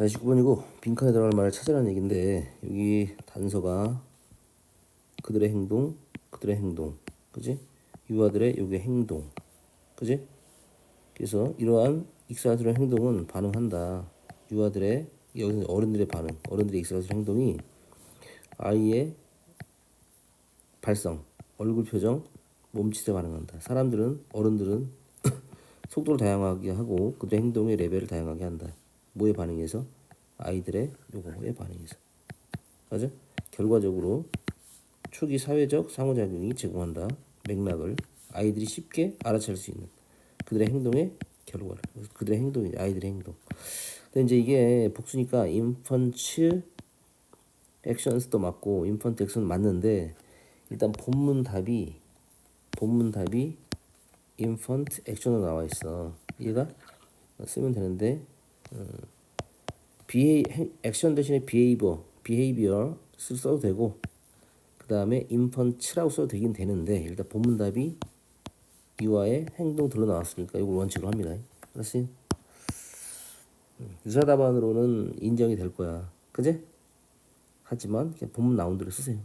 자, 29번이고 빈칸에 들어갈 말을 찾으라는 얘기인데 여기 단서가 그들의 행동, 그들의 행동, 그지? 유아들의 요게 행동, 그지? 그래서 이러한 익사스러운 행동은 반응한다. 유아들의 여기서 어른들의 반응, 어른들의 익사스러운 행동이 아이의 발성, 얼굴 표정, 몸짓에 반응한다. 사람들은 어른들은 속도를 다양하게 하고 그들의 행동의 레벨을 다양하게 한다. 뭐에 반응해서? 아이들의 요거에 반응해서. 맞아? 결과적으로 초기 사회적 상호작용이 제공한다. 맥락을 아이들이 쉽게 알아챌 수 있는 그들의 행동의 결과를 그들의 행동이 아이들의 행동. 근데 이제 이게 복수니까 인펀츠 액션스도 맞고 인펀트 액션 맞는데 일단 본문 답이 본문 답이 인펀트 액션으로 나와 있어. 얘가 쓰면 되는데 음, 비헤이 액션 대신에 비헤이버 비헤이비어 쓸 써도 되고 그 다음에 인펀츠라고 써도 되긴 되는데 일단 본문 답이 유아의 행동 들러 나왔으니까 이걸 원칙으로 합니다. 알았지? 음, 유사 답안으로는 인정이 될 거야. 그제? 하지만 본문 나온 대로 쓰세요.